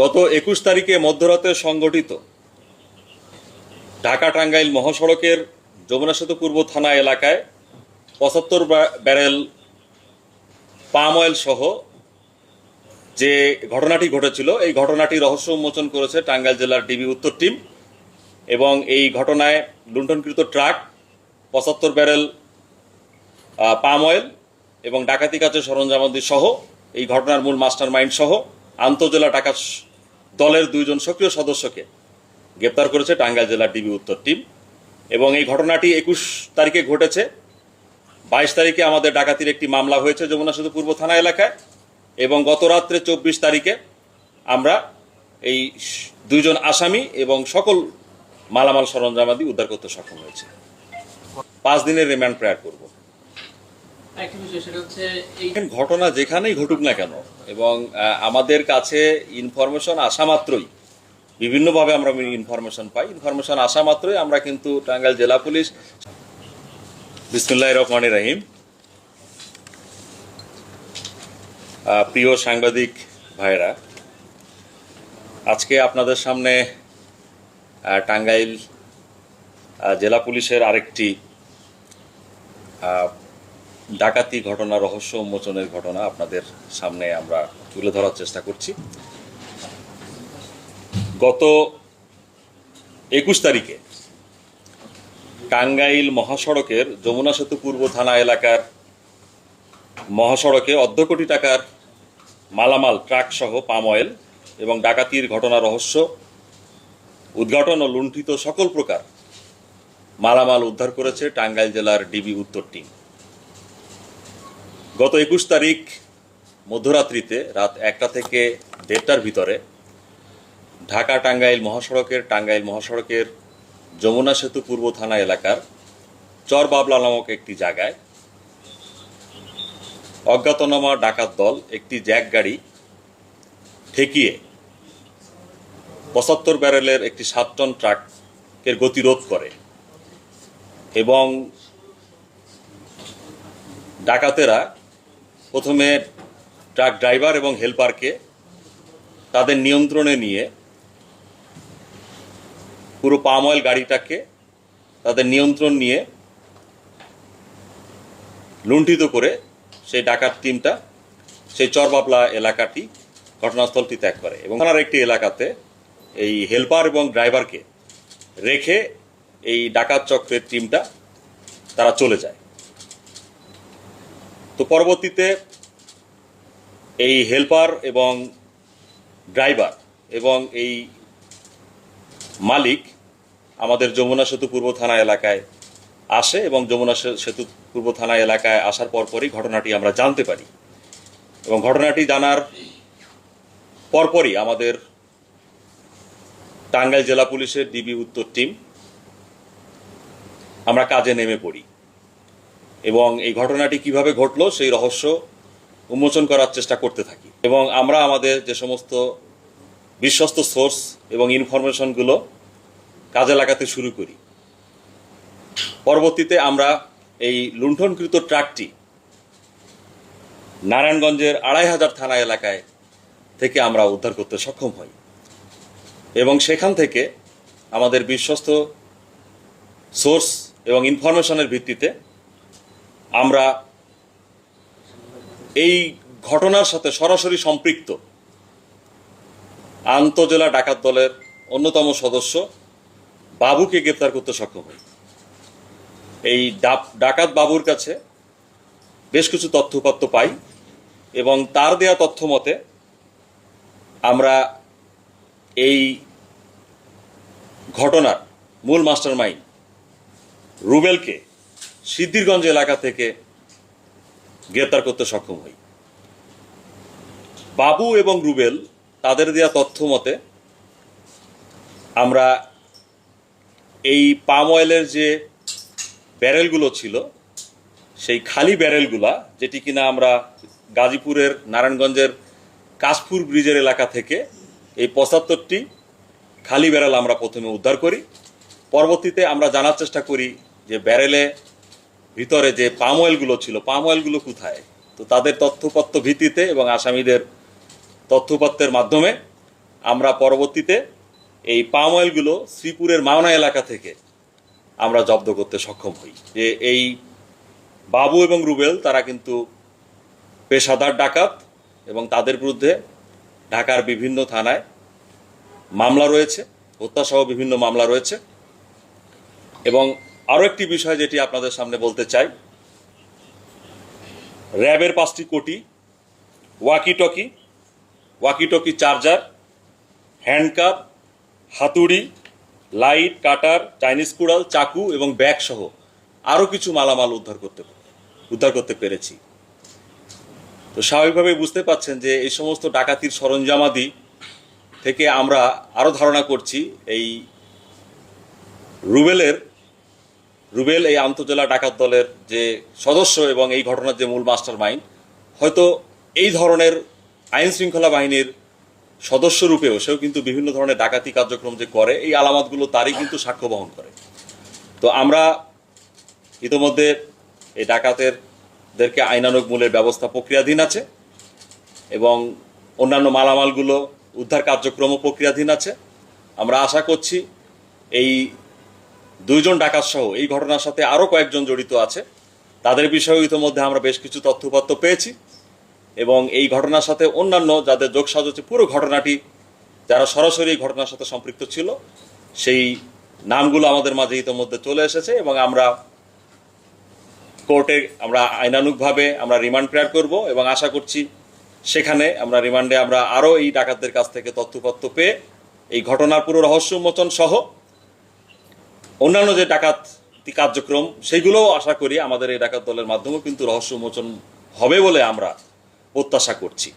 গত একুশ তারিখে মধ্যরাতে সংগঠিত ঢাকা টাঙ্গাইল মহাসড়কের যমুনা সেতু পূর্ব থানা এলাকায় পঁচাত্তর ব্যারেল পাম অয়েল সহ যে ঘটনাটি ঘটেছিল, এই ঘটনাটি রহস্য উন্মোচন করেছে টাঙ্গাইল জেলার ডিবি উত্তর টিম এবং এই ঘটনায় লুণ্ঠনকৃত ট্রাক, পঁচাত্তর ব্যারেল পাম অয়েল এবং ডাকাতি কাজের সরঞ্জামাদি সহ এই ঘটনার মূল মাস্টার মাইন্ড সহ আন্তজেলা টাকা দলের দুইজন সক্রিয় সদস্যকে গ্রেপ্তার করেছে টাঙ্গাইল জেলার ডিবি উত্তর টিম। এবং এই ঘটনাটি একুশ তারিখে ঘটেছে। বাইশ তারিখে আমাদের ডাকাতির একটি মামলা হয়েছে যমুনা সেতু পূর্ব থানা এলাকায়। এবং গত রাত্রে চব্বিশ তারিখে আমরা এই দুইজন আসামি এবং সকল মালামাল সরঞ্জামাদি উদ্ধার করতে সক্ষম হয়েছে। পাঁচ দিনের রিমান্ড প্রেয়ার করব। ঘটনা যেখানেই ঘটুক না কেন এবং আমাদের কাছে ইনফরমেশন আসা মাত্রই, বিভিন্নভাবে আমরা ইনফরমেশন পাই। ইনফরমেশন আসা মাত্রই আমরা কিন্তু টাঙ্গাইল জেলা পুলিশ বিসমুল্লাহ রহমান রাহিম প্রিয় সাংবাদিক ভাইরা, আজকে আপনাদের সামনে টাঙ্গাইল জেলা পুলিশের আরেকটি ডাকাতি ঘটনা, রহস্য উন্মোচনের ঘটনা আপনাদের সামনে আমরা তুলে ধরার চেষ্টা করছি। গত একুশ তারিখে টাঙ্গাইল মহাসড়কের যমুনা সেতু পূর্ব থানা এলাকার মহাসড়কে অর্ধ কোটি টাকার মালামাল, ট্রাক সহ পাম অয়েল এবং ডাকাতির ঘটনা, রহস্য, উদ্ঘাটন ও লুণ্ঠিত সকল প্রকার মালামাল উদ্ধার করেছে টাঙ্গাইল জেলার ডিবি উত্তর টিম। গত একুশ তারিখ মধ্যরাত্রিতে রাত একটা থেকে দেড়টার ভিতরে ঢাকা টাঙ্গাইল মহাসড়কের টাঙ্গাইল মহাসড়কের যমুনা সেতু পূর্ব থানা এলাকার চর বাবলা নামক একটি জায়গায় অজ্ঞাতনামা ডাকাত দল একটি জ্যাক গাড়ি ঠেকিয়ে পঁচাত্তর ব্যারেলের একটি সাত টন ট্রাকের গতিরোধ করে এবং ডাকাতেরা প্রথমে ট্রাক ড্রাইভার এবং হেলপারকে তাদের নিয়ন্ত্রণে নিয়ে পুরো পাম অয়েল গাড়িটাকে তাদের নিয়ন্ত্রণ নিয়ে লুণ্ঠিত করে সেই ডাকাত টিমটা, সেই চরবাবলা এলাকাটি ঘটনাস্থলটি ত্যাগ করে এবং ওনার একটি এলাকাতে এই হেলপার এবং ড্রাইভারকে রেখে এই ডাকাত চক্রের টিমটা তারা চলে যায়। তো পরবর্তীতে এই হেল্পার এবং ড্রাইভার এবং এই মালিক আমাদের যমুনা সেতু পূর্ব থানা এলাকায় আসে এবং যমুনা সেতু পূর্ব থানা এলাকায় আসার পরপরই ঘটনাটি আমরা জানতে পারি। এবং ঘটনাটি জানার পরপরই আমাদের টাঙ্গাইল জেলা পুলিশের ডিবি উত্তর টিম আমরা কাজে নেমে পড়ি। এবং এই ঘটনাটি কীভাবে ঘটলো সেই রহস্য উন্মোচন করার চেষ্টা করতে থাকি। এবং আমরা আমাদের যে সমস্ত বিশ্বস্ত সোর্স এবং ইনফরমেশনগুলো কাজে লাগাতে শুরু করি। পরবর্তীতে আমরা এই লুণ্ঠনকৃত ট্রাকটি নারায়ণগঞ্জের আড়াই হাজার থানা এলাকায় থেকে আমরা উদ্ধার করতে সক্ষম হই। এবং সেখান থেকে আমাদের বিশ্বস্ত সোর্স এবং ইনফরমেশনের ভিত্তিতে আমরা এই ঘটনার সাথে সরাসরি সম্পৃক্ত আন্তজেলা ডাকাত দলের অন্যতম সদস্য বাবুকে গ্রেপ্তার করতে সক্ষম হই। এই ডাকাত বাবুর কাছে বেশ কিছু তথ্য তথ্যপত্র পাই এবং তার দেয়া তথ্য মতে আমরা এই ঘটনার মূল মাস্টার মাইন্ড রুবেলকে সিদ্ধিরগঞ্জ এলাকা থেকে গ্রেপ্তার করতে সক্ষম হই। বাবু এবং রুবেল তাদের দেওয়া তথ্য মতে, আমরা এই পাম অয়েলের যে ব্যারেলগুলো ছিল, সেই খালি ব্যারেলগুলা, যেটি কিনা আমরা গাজীপুরের নারায়ণগঞ্জের কাশপুর ব্রিজের এলাকা থেকে এই পঁচাত্তরটি খালি ব্যারেল আমরা প্রথমে উদ্ধার করি। পরবর্তীতে আমরা জানার চেষ্টা করি যে ব্যারেলে ভিতরে যে পাম অয়েলগুলো ছিল পাম অয়েলগুলো কোথায়? তো তাদের তথ্যপত্র ভিত্তিতে এবং আসামিদের তথ্যপত্রের মাধ্যমে আমরা পরবর্তীতে এই পাম অয়েলগুলো শ্রীপুরের মাওনা এলাকা থেকে আমরা জব্দ করতে সক্ষম হই। যে এই বাবু এবং রুবেল, তারা কিন্তু পেশাদার ডাকাত এবং তাদের বিরুদ্ধে ঢাকার বিভিন্ন থানায় মামলা রয়েছে, হত্যাসহ বিভিন্ন মামলা রয়েছে এবং আরও একটি বিষয় যেটি আপনাদের সামনে বলতে চাই। র্যাবের পাঁচটি কোটি walkie talkie walkie talkie charger, handcuff, হাতুড়ি, লাইট, কাটার, চাইনিজ কুড়াল, চাকু এবং ব্যাগ সহ আরও কিছু মালামাল উদ্ধার করতে উদ্ধার করতে পেরেছি। তো স্বাভাবিকভাবে বুঝতে পাচ্ছেন যে এই সমস্ত ডাকাতির সরঞ্জামাদি থেকে আমরা আরও ধারণা করছি এই রুবেলের রুবেল, এই আন্তজেলা ডাকাত দলের যে সদস্য এবং এই ঘটনার যে মূল মাস্টার মাইন্ড হয়তো এই ধরনের আইন শৃঙ্খলা বাহিনীর সদস্য রূপেও সেও কিন্তু বিভিন্ন ধরনের ডাকাতি কার্যক্রম যে করে, এই আলামতগুলো তারই কিন্তু সাক্ষ্য বহন করে। তো আমরা ইতোমধ্যে এই ডাকাতেরদেরকে আইনানুগ মূলের ব্যবস্থা প্রক্রিয়াধীন আছে এবং অন্যান্য মালামালগুলো উদ্ধার কার্যক্রমও প্রক্রিয়াধীন আছে। আমরা আশা করছি এই দুইজন ডাকাত সহ। এই ঘটনার সাথে আরও কয়েকজন জড়িত আছে। তাদের বিষয়েও ইতোমধ্যে আমরা বেশ কিছু তথ্যপত্র পেয়েছি। এবং এই ঘটনার সাথে অন্যান্য যাদের যোগসাজ হচ্ছে, পুরো ঘটনাটি যারা সরাসরি ঘটনার সাথে সম্পৃক্ত ছিল, সেই নামগুলো আমাদের মাঝে ইতোমধ্যে চলে এসেছে এবং আমরা কোর্টে আমরা আইনানুগভাবে আমরা রিমান্ড প্রেয়ার করব এবং আশা করছি সেখানে আমরা রিমান্ডে আমরা আরও এই ডাকাতদের কাছ থেকে তথ্যপত্র পেয়ে এই ঘটনার পুরো রহস্য উন্মোচন সহ অন্যান্য যে ডাকাতি কার্যক্রম সেইগুলোও আশা করি আমাদের এই ডাকাত দলের মাধ্যমেও কিন্তু রহস্য উন্মোচন হবে বলে আমরা প্রত্যাশা করছি।